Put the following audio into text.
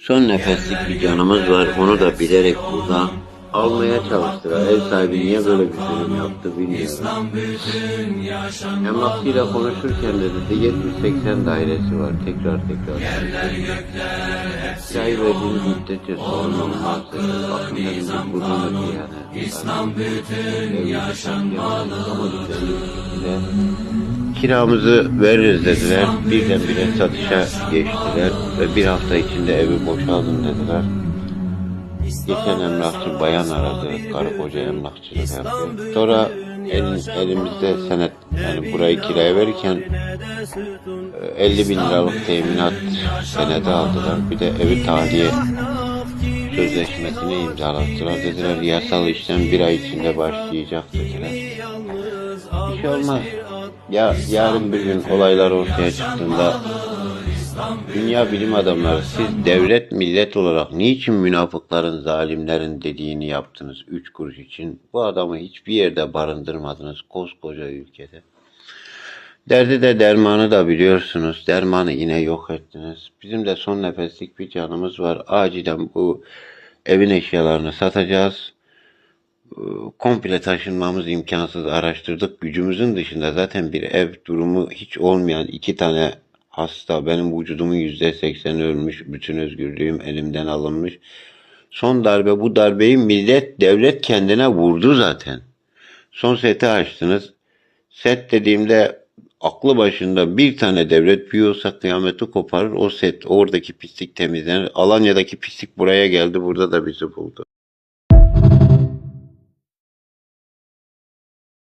Son nefeslik bir canımız var. Onu da bilerek burada almaya çalıştılar. Ev sahibi niye böyle bir durum yaptı bilmiyorum. Emlakçıyla konuşurken de dedi 70-80 dairesi var. Tekrar tekrar. Kirayı verdiğiniz müddetçe sorun olmaz. dedi. Bakın dedim buradan öte yani. İslam bütün yaşanmalı. Kiramızı veririz dediler. Birdenbire satışa geçtiler ve bir hafta içinde evi boşaltın dediler. Geçen emlakçı bayan aradı. Karı koca emlakçılık yapıyor. Sonra elin, elimizde senet yani burayı kiraya verirken e, 50 bin liralık teminat senedi aldılar. Bir de evi tahliye sözleşmesini imzalattılar. Dediler yasal işlem bir ay içinde başlayacak dediler. Bir şey olmaz. Ya yarın bir gün olaylar ortaya çıktığında dünya bilim adamları siz devlet millet olarak niçin münafıkların zalimlerin dediğini yaptınız üç kuruş için? Bu adamı hiçbir yerde barındırmadınız koskoca ülkede. Derdi de dermanı da biliyorsunuz. Dermanı yine yok ettiniz. Bizim de son nefeslik bir canımız var. Acilen bu evin eşyalarını satacağız. Ee, Komple taşınmamız imkansız. Araştırdık. Gücümüzün dışında zaten bir ev durumu hiç olmayan iki tane hasta. Benim vücudumun yüzde sekseni ölmüş. Bütün özgürlüğüm elimden alınmış. Son darbe bu darbeyi millet devlet kendine vurdu zaten. Son seti açtınız. Set dediğimde aklı başında bir tane devlet büyüyorsa kıyameti koparır. O set oradaki pislik temizlenir. Alanya'daki pislik buraya geldi. Burada da bizi buldu.